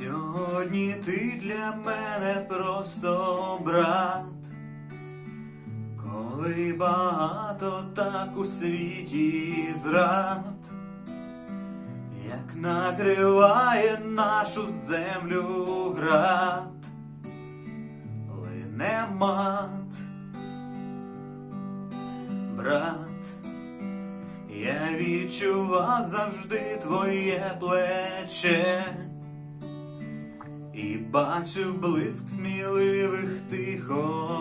Сьогодні ти для мене просто брат, коли багато так у світі зрад, як накриває нашу землю град, лине мат, брат. Я відчував завжди твоє плече і бачив блиск сміливих тих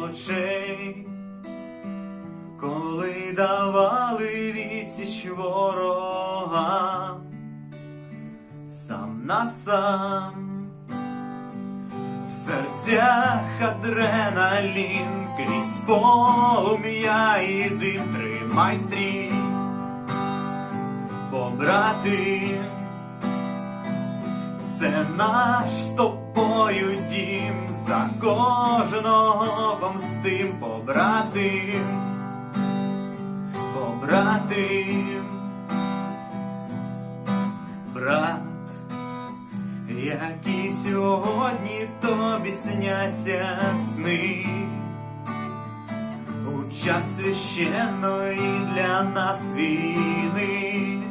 очей, коли давали відсіч ворогам сам на сам. В серцях адреналін крізь полум'я і дим тримай стрій, побратим, це наш з тобою дім, за кожного помстим, побратим, побратим, брат, які сьогодні тобі сняться сни. У час священної для нас війни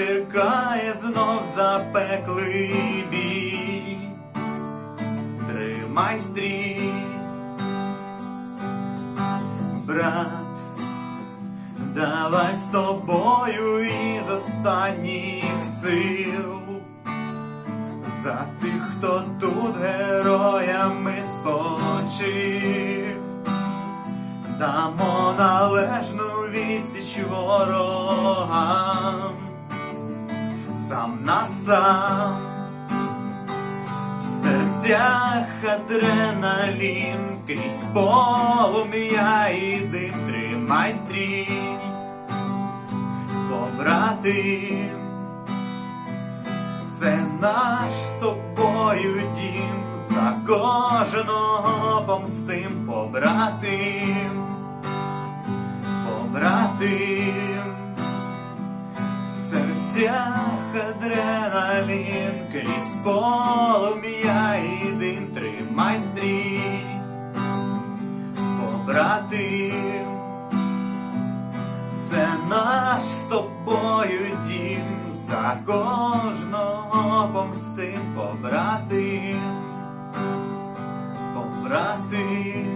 чекає знов запеклий бій. Тримай стрій, брат, давай з тобою із останніх сил. За тих, хто тут героями спочив, дамо належну відсіч ворогам, сам на сам, в серцях адреналін, крізь полум'я і дим, тримай стрій, побратим. Це наш з тобою дім, за кожного помстим, побратим, побратим, в серцях адреналін, крізь полум'я і дим, тримай стрій, побратим. Це наш з тобою дім, за кожного помстим, побратим, побратим.